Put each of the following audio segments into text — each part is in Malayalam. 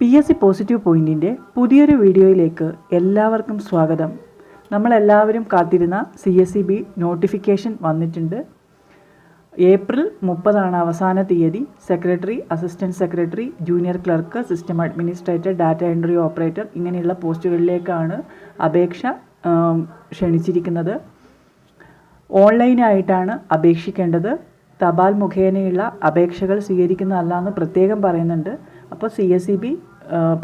പി എസ് സി പോസിറ്റീവ് പോയിന്റിന്റെ പുതിയൊരു വീഡിയോയിലേക്ക് എല്ലാവർക്കും സ്വാഗതം. നമ്മളെല്ലാവരും കാത്തിരുന്ന C S C B notification വന്നിട്ടുണ്ട്. ഏപ്രിൽ മുപ്പതാണ് അവസാന തീയതി. Secretary assistant secretary junior clerk system administrator data entry operator ഇങ്ങനെയുള്ള പോസ്റ്റുകളിലേക്കാണ് അപേക്ഷ ക്ഷണിച്ചിരിക്കുന്നത്. ഓൺലൈനായിട്ടാണ് അപേക്ഷിക്കേണ്ടത്. തപാൽ മുഖേനയുള്ള അപേക്ഷകൾ സ്വീകരിക്കുന്നതല്ല എന്ന് പ്രത്യേകം പറയുന്നുണ്ട്. അപ്പോൾ C S C B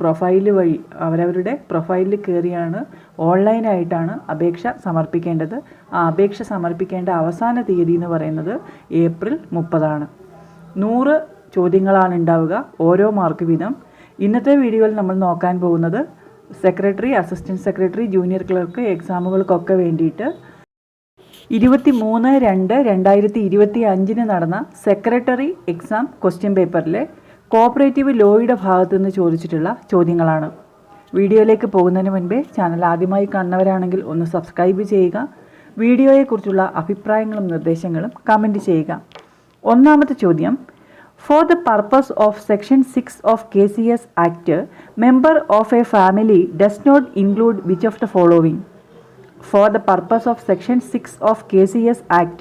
profile വഴി അവരവരുടെ പ്രൊഫൈലിൽ കയറിയാണ് ഓൺലൈനായിട്ടാണ് അപേക്ഷ സമർപ്പിക്കേണ്ടത്. ആ അപേക്ഷ സമർപ്പിക്കേണ്ട അവസാന തീയതി എന്ന് പറയുന്നത് ഏപ്രിൽ മുപ്പതാണ്. നൂറ് ചോദ്യങ്ങളാണ് ഉണ്ടാവുക ഓരോ മാർക്ക് വീതം. ഇന്നത്തെ വീഡിയോയിൽ നമ്മൾ നോക്കാൻ പോകുന്നത് secretary assistant secretary junior clerk എക്സാമുകൾക്കൊക്കെ വേണ്ടിയിട്ട് ഇരുപത്തി മൂന്ന് രണ്ട് രണ്ടായിരത്തി ഇരുപത്തി അഞ്ചിന് നടന്ന സെക്രട്ടറി എക്സാം ക്വസ്റ്റ്യൻ പേപ്പറിലെ കോപ്പറേറ്റീവ് ലോയുടെ ഭാഗത്തു നിന്ന് ചോദിച്ചിട്ടുള്ള ചോദ്യങ്ങളാണ്. വീഡിയോയിലേക്ക് പോകുന്നതിന് മുൻപേ ചാനൽ ആദ്യമായി കാണുന്നവരാണെങ്കിൽ ഒന്ന് സബ്സ്ക്രൈബ് ചെയ്യുക. വീഡിയോയെക്കുറിച്ചുള്ള അഭിപ്രായങ്ങളും നിർദ്ദേശങ്ങളും കമന്റ് ചെയ്യുക. ഒന്നാമത്തെ ചോദ്യം for the purpose of section six of K C S act member of a family does not include which of the following For the purpose of Section 6 of KCS Act,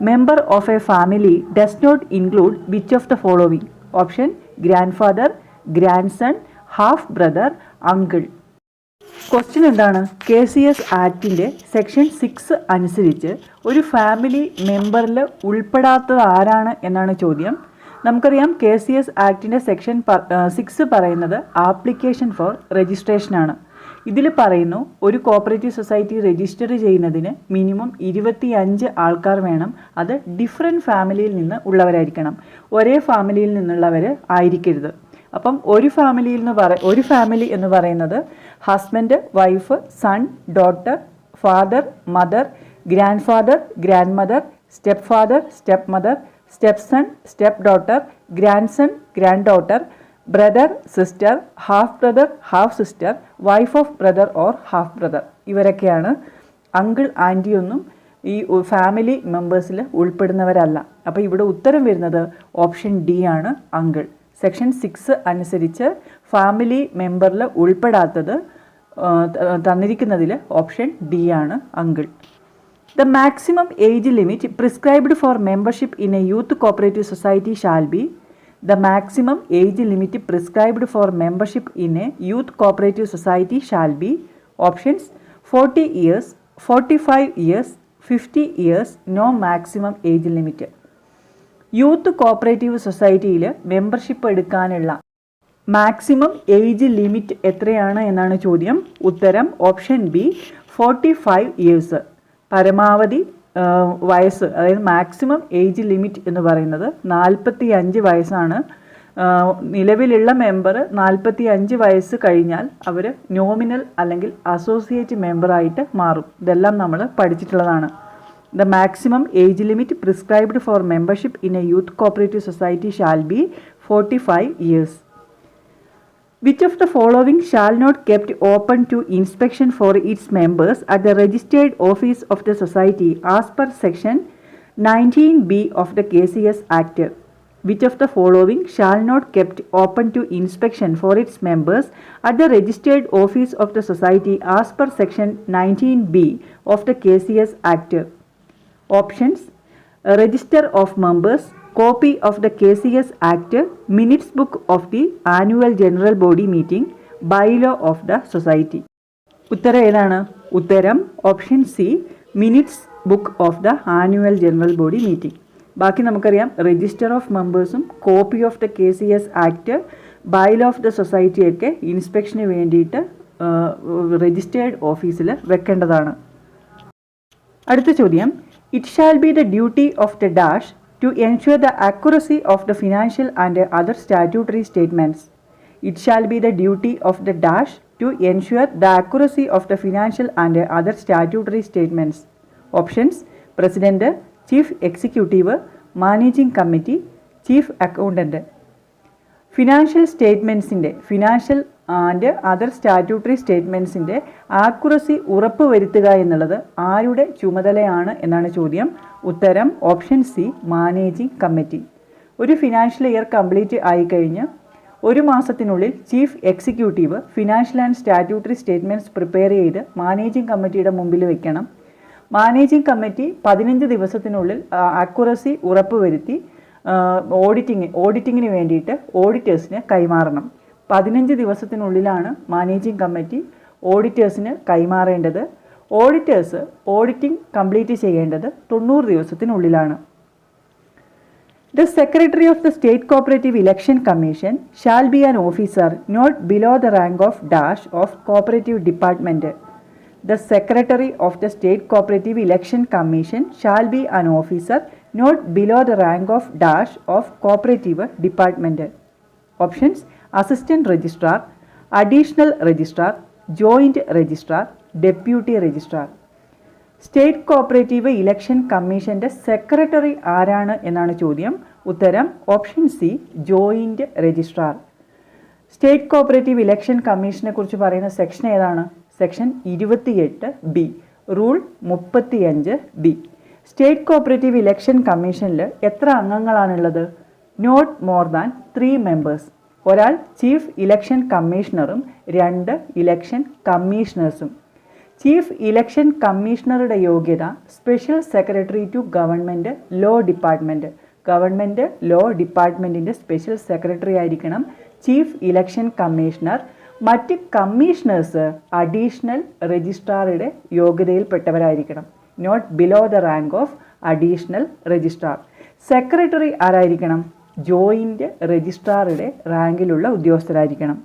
member of a family does not include which of the following? Option grandfather, grandson, half brother uncle question എന്താണ്? കെ സി എസ് ആക്ടിന്റെ സെക്ഷൻ സിക്സ് അനുസരിച്ച് ഒരു ഫാമിലി മെമ്പറിൽ ഉൾപ്പെടാത്തത് ആരാണ് എന്നാണ് ചോദ്യം. നമുക്കറിയാം കെ സി എസ് ആക്ടിന്റെ സെക്ഷൻ സിക്സ് പറയുന്നത് ആപ്ലിക്കേഷൻ ഫോർ രജിസ്ട്രേഷനാണ് ഇതിൽ പറയുന്നു ഒരു കോപ്പറേറ്റീവ് സൊസൈറ്റി രജിസ്റ്റർ ചെയ്യുന്നതിന് മിനിമം ഇരുപത്തി അഞ്ച് ആൾക്കാർ വേണം. അത് ഡിഫറെന്റ് ഫാമിലിയിൽ നിന്ന് ഉള്ളവരായിരിക്കണം. ഒരേ ഫാമിലിയിൽ നിന്നുള്ളവർ ആയിരിക്കരുത്. അപ്പം ഒരു ഫാമിലിയിൽ നിന്ന് പറ ഒരു ഫാമിലി എന്ന് പറയുന്നത് husband wife son daughter father mother grandfather grandmother stepfather stepmother stepson stepdaughter grandson granddaughter brother sister half brother half sister wife of brother or half brother. ഇവരൊക്കെയാണ് അങ്കിൾ ആന്റി ഒന്നും ഈ ഫാമിലി മെമ്പേഴ്സിൽ ഉൾപ്പെടുന്നവരല്ല. അപ്പോൾ ഇവിടെ ഉത്തരം വരുന്നത് ഓപ്ഷൻ ഡി ആണ് അങ്കിൾ. സെക്ഷൻ സിക്സ് അനുസരിച്ച് ഫാമിലി മെമ്പറിൽ ഉൾപ്പെടാത്തത് തന്നിരിക്കുന്നതിൽ ഓപ്ഷൻ ഡി ആണ് uncle. The maximum age limit prescribed for membership in a youth cooperative society shall shall be the maximum age limit prescribed for membership in a youth cooperative society shall be options 40 years, 45 years, 50 years, no maximum age limit. Youth cooperative സൊസൈറ്റിയിൽ മെമ്പർഷിപ്പ് എടുക്കാനുള്ള മാക്സിമം ഏജ് ലിമിറ്റ് എത്രയാണ് എന്നാണ് ചോദ്യം ഉത്തരം option B forty five years പരമാവധി വയസ്സ് അതായത് മാക്സിമം ഏജ് ലിമിറ്റ് എന്ന് പറയുന്നത് നാൽപ്പത്തി അഞ്ച് വയസ്സാണ് നിലവിലുള്ള മെമ്പർ നാൽപ്പത്തി അഞ്ച് വയസ്സ് കഴിഞ്ഞാൽ അവർ നോമിനൽ അല്ലെങ്കിൽ അസോസിയേറ്റ് മെമ്പറായിട്ട് മാറും. ഇതെല്ലാം നമ്മൾ പഠിച്ചിട്ടുള്ളതാണ്. The maximum age limit prescribed for membership in a youth cooperative society shall be 45 years. Which of the following shall not kept open to inspection for its members at the registered office of the society as per section 19B of the KCS Act? Which of the following shall not kept open to inspection for its members at the registered office of the society as per section 19B of the KCS Act? Options Register of members, copy K C S act minutes book of the annual general body meeting, bylaw of the society. ഉത്തരം ഏതാണ്? ഉത്തരം option C minutes book of the annual general body meeting. ബാക്കി നമുക്കറിയാം register of മെമ്പേഴ്സും copy of the K C S act bylaw of the സൊസൈറ്റിയൊക്കെ ഇൻസ്പെക്ഷന് വേണ്ടിയിട്ട് രജിസ്റ്റേർഡ് ഓഫീസിൽ വെക്കേണ്ടതാണ്. അടുത്ത ചോദ്യം it shall be the duty of the dash to ensure the accuracy of the financial and other statutory statements. It shall be the duty of the dash to ensure the accuracy of the financial and other statutory statements. Options President, Chief Executive, Managing Committee, Chief Accountant. Financial സ്റ്റേറ്റ്മെന്റ്സിന്റെ financial and other statutory സ്റ്റേറ്റ്മെന്റ്സിന്റെ ആക്യുറസി ഉറപ്പുവരുത്തുക എന്നുള്ളത് ആരുടെ ചുമതലയാണ് എന്നാണ് ചോദ്യം. ഉത്തരം ഓപ്ഷൻ സി മാനേജിംഗ് കമ്മിറ്റി ഒരു ഫിനാൻഷ്യൽ ഇയർ കംപ്ലീറ്റ് ആയിക്കഴിഞ്ഞ് ഒരു മാസത്തിനുള്ളിൽ chief executive financial and statutory statements prepare ചെയ്ത് മാനേജിംഗ് കമ്മിറ്റിയുടെ മുമ്പിൽ വെക്കണം. മാനേജിംഗ് കമ്മിറ്റി പതിനഞ്ച് ദിവസത്തിനുള്ളിൽ അക്യുറസി ഉറപ്പുവരുത്തി ഓഡിറ്റിങ് ഓഡിറ്റിങ്ങിന് വേണ്ടിയിട്ട് ഓഡിറ്റേഴ്സിന് കൈമാറണം. പതിനഞ്ച് ദിവസത്തിനുള്ളിലാണ് മാനേജിംഗ് കമ്മിറ്റി ഓഡിറ്റേഴ്സിന് കൈമാറേണ്ടത്. ഓഡിറ്റേഴ്സ് ഓഡിറ്റിംഗ് കംപ്ലീറ്റ് ചെയ്യേണ്ടത് തൊണ്ണൂറ് ദിവസത്തിനുള്ളിലാണ്. The secretary of the state cooperative election commission shall be an officer not below the rank of dash of cooperative department the secretary of the state cooperative election commission shall be an officer not below the rank of dash of cooperative department options assistant registrar additional registrar joint registrar deputy registrar state cooperative election കമ്മീഷന്റെ സെക്രട്ടറി ആരാണ് എന്നാണ് ചോദ്യം. ഉത്തരം option C joint registrar state cooperative election കമ്മീഷനെ കുറിച്ച് പറയുന്ന സെക്ഷൻ ഏതാണ്? സെക്ഷൻ ഇരുപത്തിയെട്ട് ബി റൂൾ മുപ്പത്തിയഞ്ച് ബി സ്റ്റേറ്റ് കോപ്പറേറ്റീവ് ഇലക്ഷൻ കമ്മീഷനിൽ എത്ര അംഗങ്ങളാണുള്ളത്? Not more than three members. ഒരാൾ ചീഫ് ഇലക്ഷൻ കമ്മീഷണറും രണ്ട് ഇലക്ഷൻ കമ്മീഷണേഴ്സും. ചീഫ് ഇലക്ഷൻ കമ്മീഷണറുടെ യോഗ്യത special secretary to government law department government law ഡിപ്പാർട്ട്മെന്റിന്റെ സ്പെഷ്യൽ സെക്രട്ടറി ആയിരിക്കണം ചീഫ് ഇലക്ഷൻ കമ്മീഷണർ. മറ്റ് കമ്മീഷണേഴ്സ് അഡീഷണൽ രജിസ്ട്രാറുടെ യോഗ്യതയിൽപ്പെട്ടവരായിരിക്കണം. Not below the rank of additional registrar secretary ആരായിരിക്കണം? Joint രജിസ്ട്രാറുടെ റാങ്കിലുള്ള ഉദ്യോഗസ്ഥരായിരിക്കണം.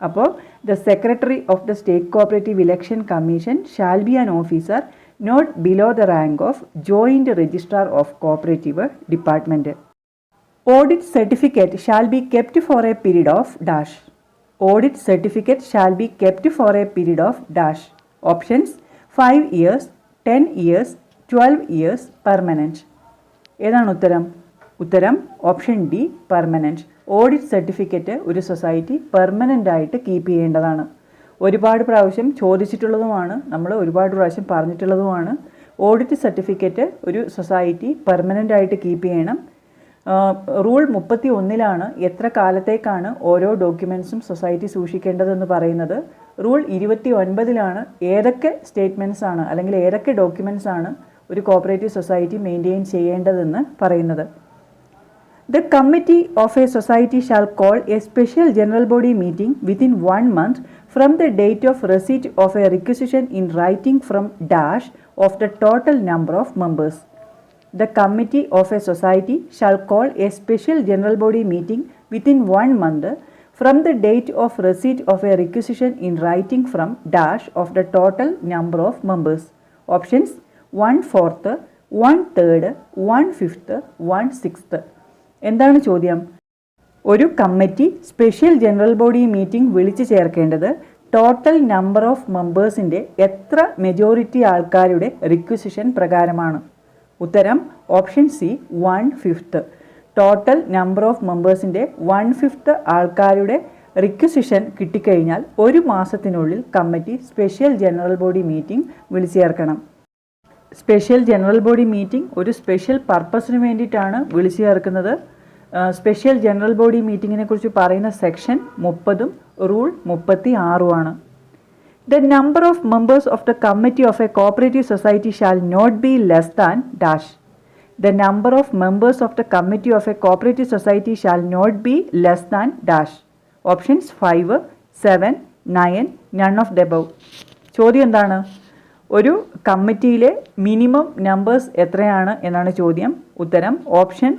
അപ്പോൾ the secretary of the state cooperative election commission shall be an officer not below the rank of joint registrar of cooperative department audit certificate shall be kept for a period of dash audit certificate shall be kept for a period of dash options five years ten years twelve years permanent. ഏതാണ് ഉത്തരം? ഉത്തരം option D permanent. Audit certificate ഒരു സൊസൈറ്റി പെർമനന്റ് ആയിട്ട് കീപ്പ് ചെയ്യേണ്ടതാണ്. ഒരുപാട് പ്രാവശ്യം ചോദിച്ചിട്ടുള്ളതുമാണ് നമ്മൾ ഒരുപാട് പ്രാവശ്യം പറഞ്ഞിട്ടുള്ളതുമാണ്. ഓഡിറ്റ് സർട്ടിഫിക്കറ്റ് ഒരു സൊസൈറ്റി പെർമനന്റ് ആയിട്ട് കീപ്പ് ചെയ്യണം. റൂൾ മുപ്പത്തി ഒന്നിലാണ് എത്ര കാലത്തേക്കാണ് ഓരോ ഡോക്യുമെൻസും സൊസൈറ്റി സൂക്ഷിക്കേണ്ടതെന്ന് പറയുന്നത്. റൂൾ ഇരുപത്തി ഒൻപതിലാണ് ഏതൊക്കെ സ്റ്റേറ്റ്മെന്റ്സ് ആണ് അല്ലെങ്കിൽ ഏതൊക്കെ ഡോക്യുമെന്റ്സ് ആണ് ഒരു കോപ്പറേറ്റീവ് സൊസൈറ്റി മെയിന്റെയിൻ ചെയ്യേണ്ടതെന്ന് പറയുന്നത്. The committee of a society shall call a special general body meeting within one month from the date of receipt of a requisition in writing from dash of the total number of members. The committee of a society shall call a special general body meeting within one month from the date of receipt of a requisition in writing from dash of the total number of members. Options 1 fourth, 1 third, 1 fifth, 1 sixth. എന്താണ് ചോദ്യം ഒരു committee special general body meeting വിളിച്ചു ചേർക്കേണ്ടത് ടോട്ടൽ നമ്പർ ഓഫ് മെമ്പേഴ്സിന്റെ എത്ര മെജോറിറ്റി ആൾക്കാരുടെ റിക്വസിഷൻ പ്രകാരമാണ് ഉത്തരം option C one fifth total number of മെമ്പേഴ്സിന്റെ one fifth ആൾക്കാരുടെ റിക്വസിഷൻ കിട്ടിക്കഴിഞ്ഞാൽ ഒരു മാസത്തിനുള്ളിൽ committee special general body meeting വിളിച്ചു ചേർക്കണം സ്പെഷ്യൽ ജനറൽ ബോഡി മീറ്റിംഗ് ഒരു സ്പെഷ്യൽ പർപ്പസിന് വേണ്ടിയിട്ടാണ് വിളിച്ചു ചേർക്കുന്നത് സ്പെഷ്യൽ ജനറൽ ബോഡി മീറ്റിങ്ങിനെ കുറിച്ച് പറയുന്ന സെക്ഷൻ മുപ്പതും റൂൾ മുപ്പത്തി ആറുമാണ് the number of members of the committee of a cooperative society shall not be less than dash the number of members of the committee of a cooperative society shall not be less than dash options five seven nine none of the above ചോദ്യം എന്താണ്? ഒരു കമ്മിറ്റിയിലെ മിനിമം നമ്പേഴ്സ് എത്രയാണ് എന്നാണ് ചോദ്യം. ഉത്തരം ഓപ്ഷൻ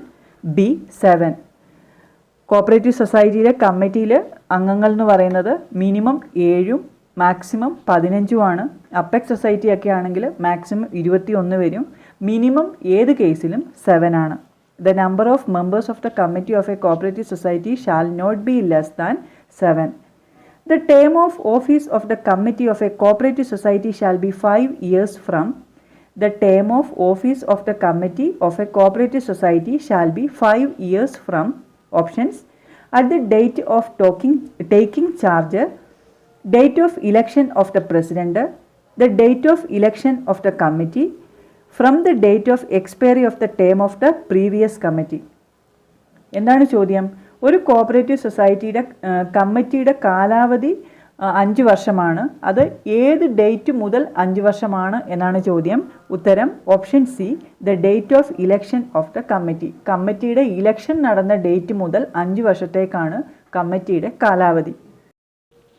ബി സെവൻ കോപ്പറേറ്റീവ് സൊസൈറ്റിയിലെ കമ്മിറ്റിയിൽ അംഗങ്ങൾ എന്ന് പറയുന്നത് മിനിമം ഏഴും മാക്സിമം പതിനഞ്ചുമാണ്. അപ്പെക്സ് സൊസൈറ്റി ഒക്കെ ആണെങ്കിൽ മാക്സിമം ഇരുപത്തി ഒന്ന് വരും. മിനിമം ഏത് കേസിലും സെവൻ ആണ് the number of members of the committee of a cooperative society shall not be less than seven The term of office of the committee of a cooperative society shall be five years from the term of office of the committee of a cooperative society shall be five years from options at the date of talking, taking charge, date of election of the president, the date of election of the committee, from the date of expiry of the term of the previous committee എന്താണ് ചോദ്യം? ഒരു കോപ്പറേറ്റീവ് സൊസൈറ്റിയുടെ കമ്മിറ്റിയുടെ കാലാവധി അഞ്ച് വർഷമാണ്. അത് ഏത് ഡേറ്റ് മുതൽ അഞ്ച് വർഷമാണ് എന്നാണ് ചോദ്യം. ഉത്തരം option C the date of election of the committee കമ്മിറ്റിയുടെ ഇലക്ഷൻ നടന്ന ഡേറ്റ് മുതൽ അഞ്ച് വർഷത്തേക്കാണ് കമ്മിറ്റിയുടെ കാലാവധി.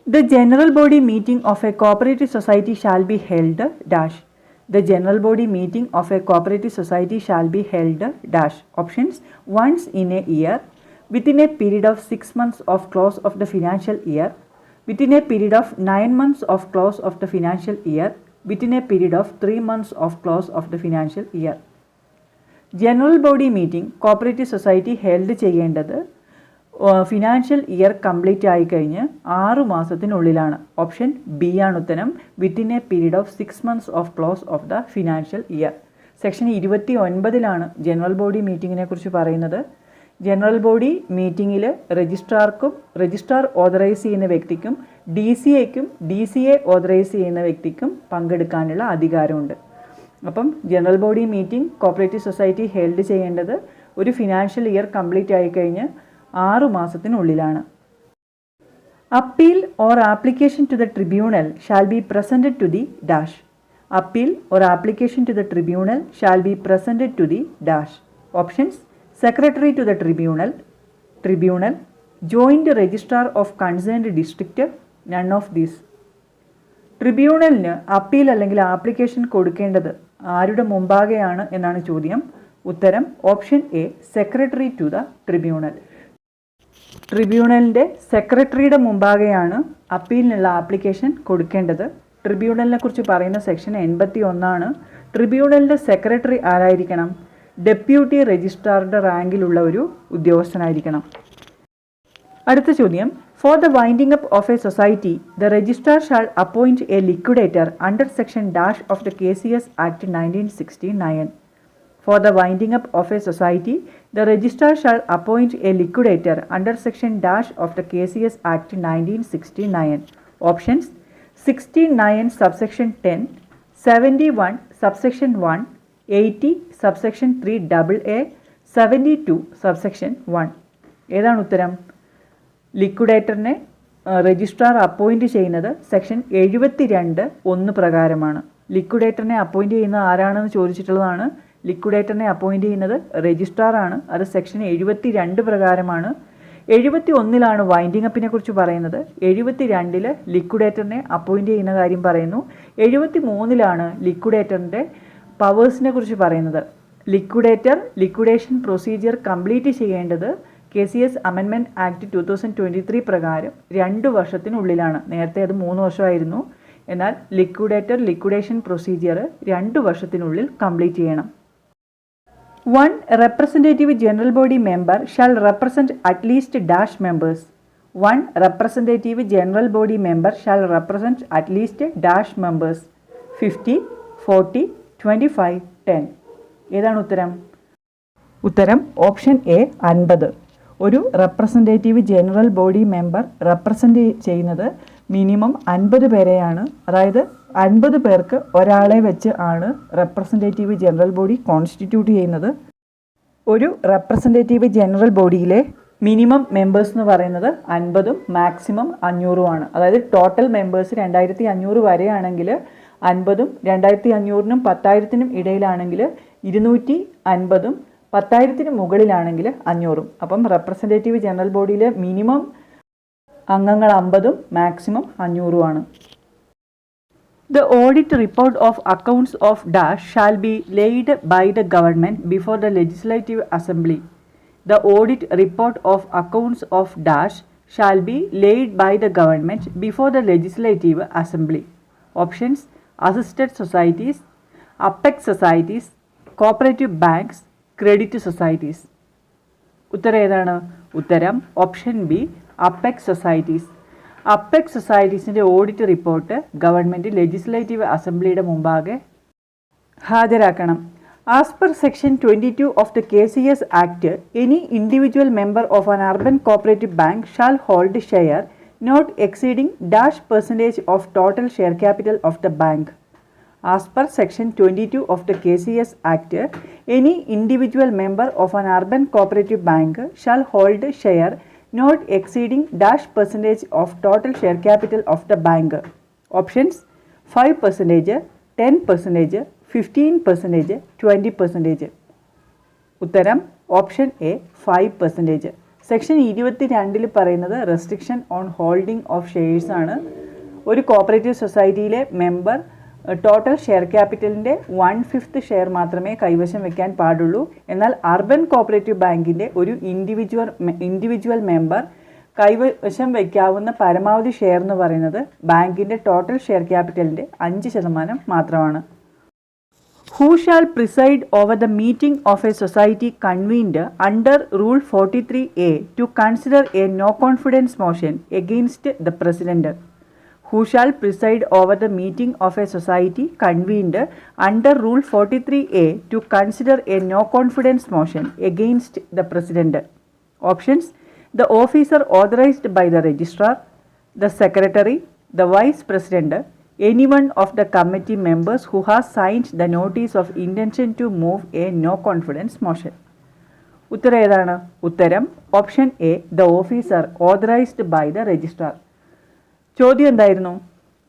The general body meeting of a cooperative society shall be held dash. The general body meeting of a cooperative society shall be held dash. Options once in a year, within a period of six months of close of the financial year, within a period of nine months of close of the financial year, within a period of three months of close of the financial year. General body meeting cooperative society held ചെയ്യേണ്ടത് ഫിനാൻഷ്യൽ ഇയർ കംപ്ലീറ്റ് ആയിക്കഴിഞ്ഞ് ആറു മാസത്തിനുള്ളിലാണ്. ഓപ്ഷൻ ബി ആണ് ഉത്തരം. Within a period of six months of close of the financial year section ഇരുപത്തി ഒൻപതിലാണ് ജനറൽ ബോഡി മീറ്റിങ്ങിനെ കുറിച്ച് പറയുന്നത്. ജനറൽ ബോഡി മീറ്റിങ്ങിൽ രജിസ്ട്രാർക്കും രജിസ്ട്രാർ ഓതറൈസ് ചെയ്യുന്ന വ്യക്തിക്കും ഡി സി എക്കും ഡി സി എ ഓതറൈസ് ചെയ്യുന്ന വ്യക്തിക്കും പങ്കെടുക്കാനുള്ള അധികാരമുണ്ട്. അപ്പം general body meeting cooperative society held ചെയ്യേണ്ടത് ഒരു ഫിനാൻഷ്യൽ ഇയർ കംപ്ലീറ്റ് ആയി കഴിഞ്ഞ് ആറു മാസത്തിനുള്ളിലാണ്. Appeal or application to the tribunal shall be presented to the dash. Appeal or application to the tribunal shall be presented to the dash. Options secretary to the tribunal tribunal joint registrar of concerned district none of these. ട്രിബ്യൂണലിന് appeal അല്ലെങ്കിൽ ആപ്ലിക്കേഷൻ കൊടുക്കേണ്ടത് ആരുടെ മുമ്പാകെയാണ് എന്നാണ് ചോദ്യം. ഉത്തരം option A secretary to the tribunal. ട്രിബ്യൂണലിന്റെ സെക്രട്ടറിയുടെ മുമ്പാകെയാണ് അപ്പീലിനുള്ള ആപ്ലിക്കേഷൻ കൊടുക്കേണ്ടത്. ട്രിബ്യൂണലിനെ കുറിച്ച് പറയുന്ന സെക്ഷൻ എൺപത്തി ഒന്നാണ് ട്രിബ്യൂണലിന്റെ സെക്രട്ടറി ആരായിരിക്കണം? ഡെപ്യൂട്ടി രജിസ്ട്രാറുടെ റാങ്കിലുള്ള ഒരു ഉദ്യോഗസ്ഥനായിരിക്കണം. അടുത്ത ചോദ്യം. For the winding up of a society the registrar shall appoint a liquidator under section dash of the K C S act nineteen sixty nine for the winding up of a society section dash of the K C S act nineteen sixty nine options sixty nine subsection ten seventy one subsection one eighty subsection three double A seventy two subsection one ഏതാണ് ഉത്തരം? ലിക്വിഡേറ്ററിനെ രജിസ്ട്രാർ അപ്പോയിന്റ് ചെയ്യുന്നത് സെക്ഷൻ എഴുപത്തി രണ്ട് ഒന്ന് പ്രകാരമാണ്. ലിക്വിഡേറ്ററിനെ അപ്പോയിന്റ് ചെയ്യുന്നത് ആരാണെന്ന് ചോദിച്ചിട്ടുള്ളതാണ് ലിക്വിഡേറ്ററിനെ അപ്പോയിന്റ് ചെയ്യുന്നത് രജിസ്ട്രാർ ആണ് അത് സെക്ഷൻ എഴുപത്തി രണ്ട് പ്രകാരമാണ്. എഴുപത്തി ഒന്നിലാണ് വൈൻഡിങ് അപ്പിനെ കുറിച്ച് പറയുന്നത്. എഴുപത്തി രണ്ടിൽ ലിക്വിഡേറ്ററിനെ അപ്പോയിന്റ് ചെയ്യുന്ന കാര്യം പറയുന്നു. എഴുപത്തി മൂന്നിലാണ് ലിക്വിഡേറ്ററിന്റെ പവേഴ്സിനെ കുറിച്ച് പറയുന്നത്. ലിക്വിഡേറ്റർ ലിക്വിഡേഷൻ പ്രൊസീജിയർ കംപ്ലീറ്റ് ചെയ്യേണ്ടത് K C S അമെൻമെന്റ് act two thousand twenty three പ്രകാരം രണ്ട് വർഷത്തിനുള്ളിലാണ്. നേരത്തെ അത് മൂന്ന് വർഷമായിരുന്നു. എന്നാൽ ലിക്വിഡേറ്റർ ലിക്വിഡേഷൻ പ്രൊസീജിയർ രണ്ട് വർഷത്തിനുള്ളിൽ കംപ്ലീറ്റ് ചെയ്യണം. One representative general body member shall represent at least dash members one representative general body member shall represent at least dash members fifty forty twenty five ten ഏതാണ് ഉത്തരം? ഉത്തരം ഓപ്ഷൻ എ അൻപത്. ഒരു representative general body member represent ചെയ്യുന്നത് മിനിമം അൻപത് പേരെയാണ്. അതായത് അൻപത് പേർക്ക് ഒരാളെ വെച്ച് ആണ് റെപ്രസെന്റേറ്റീവ് ജനറൽ ബോഡി കോൺസ്റ്റിറ്റ്യൂട്ട് ചെയ്യുന്നത്. ഒരു റെപ്രസെന്റേറ്റീവ് ജനറൽ ബോഡിയിലെ മിനിമം മെമ്പേഴ്സ് എന്ന് പറയുന്നത് അൻപതും മാക്സിമം അഞ്ഞൂറുമാണ് അതായത് ടോട്ടൽ മെമ്പേഴ്സ് രണ്ടായിരത്തി അഞ്ഞൂറ് വരെയാണെങ്കിൽ അൻപതും രണ്ടായിരത്തി അഞ്ഞൂറിനും പത്തായിരത്തിനും ഇടയിലാണെങ്കിൽ ഇരുന്നൂറ്റി അൻപതും പത്തായിരത്തിന് മുകളിലാണെങ്കിൽ അഞ്ഞൂറും. അപ്പം റെപ്രസെന്റേറ്റീവ് ജനറൽ ബോഡിയിലെ മിനിമം അംഗങ്ങൾ അമ്പതും മാക്സിമം അഞ്ഞൂറുമാണ് The audit report of accounts of Dash shall be laid by the government before the Legislative Assembly. The audit report of accounts of Dash shall be laid by the government before the Legislative Assembly. Options Assisted Societies, Apex Societies, Cooperative Banks, Credit Societies. ഉത്തരം ഏതാണ് ഉത്തരം option B apex societies Apex സൊസൈറ്റീസിന്റെ audit report government legislative അസംബ്ലിയുടെ മുമ്പാകെ ഹാജരാക്കണം. As per section twenty two of the K C S act any individual member of an urban cooperative bank shall hold share not exceeding dash percentage of total share capital of the bank As per section 22 of the KCS Act, any individual member of an urban cooperative bank shall hold share not exceeding dash percentage of total share capital of the bank options five percentage ten percentage fifteen percentage twenty percentage ഉത്തരം option A five percentage section ഇരുപത്തി രണ്ടിൽ പറയുന്നത് restriction on holding of shares ആണ്. ഒരു കോപ്പറേറ്റീവ് സൊസൈറ്റിയിലെ മെമ്പർ ടോട്ടൽ ഷെയർ ക്യാപിറ്റലിന്റെ വൺ ഫിഫ്ത്ത് ഷെയർ മാത്രമേ കൈവശം വെക്കാൻ പാടുള്ളൂ എന്നാൽ അർബൻ കോപ്പറേറ്റീവ് ബാങ്കിന്റെ ഒരു ഇൻഡിവിജ്വൽ ഇൻഡിവിജ്വൽ മെമ്പർ കൈവശം വയ്ക്കാവുന്ന പരമാവധി ഷെയർ എന്ന് പറയുന്നത് ബാങ്കിന്റെ ടോട്ടൽ ഷെയർ ക്യാപിറ്റലിന്റെ അഞ്ച് ശതമാനം മാത്രമാണ് Who shall preside over the meeting of a society convened under Rule 43A to consider a no confidence motion against the President? Who shall preside over the meeting of a society convened under Rule 43A to consider a no confidence motion against the President? Options The officer authorized by the Registrar, the Secretary, the Vice President, any one of the committee members who has signed the notice of intention to move a no confidence motion. ഉത്തരം ഏതാണ് ഉത്തരം option A the officer authorised by the registrar ചോദ്യം എന്തായിരുന്നു?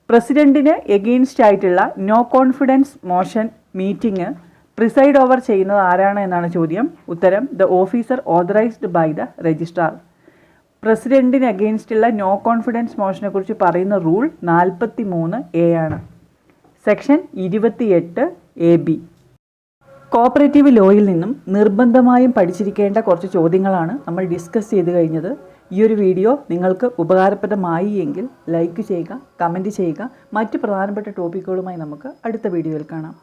പ്രസിഡന്റിന് എഗെയിൻസ്റ്റ് ആയിട്ടുള്ള no confidence motion meeting preside over ചെയ്യുന്നത് ആരാണ് എന്നാണ് ചോദ്യം. ഉത്തരം the officer authorised by the registrar പ്രസിഡന്റിന് അഗെയിൻസ്റ്റുള്ള നോ കോൺഫിഡൻസ് മോഷനെ കുറിച്ച് പറയുന്ന റൂൾ നാൽപ്പത്തി മൂന്ന് എ ആണ്. സെക്ഷൻ ഇരുപത്തിയെട്ട് എ ബി കോപ്പറേറ്റീവ് ലോയിൽ നിന്നും നിർബന്ധമായും പഠിച്ചിരിക്കേണ്ട കുറച്ച് ചോദ്യങ്ങളാണ് നമ്മൾ ഡിസ്കസ് ചെയ്ത് കഴിഞ്ഞത്. ഈ ഒരു വീഡിയോ നിങ്ങൾക്ക് ഉപകാരപ്രദമായി എങ്കിൽ ലൈക്ക് ചെയ്യുക കമന്റ് ചെയ്യുക. മറ്റ് പ്രധാനപ്പെട്ട ടോപ്പിക്കുകളുമായി നമുക്ക് അടുത്ത വീഡിയോയിൽ കാണാം.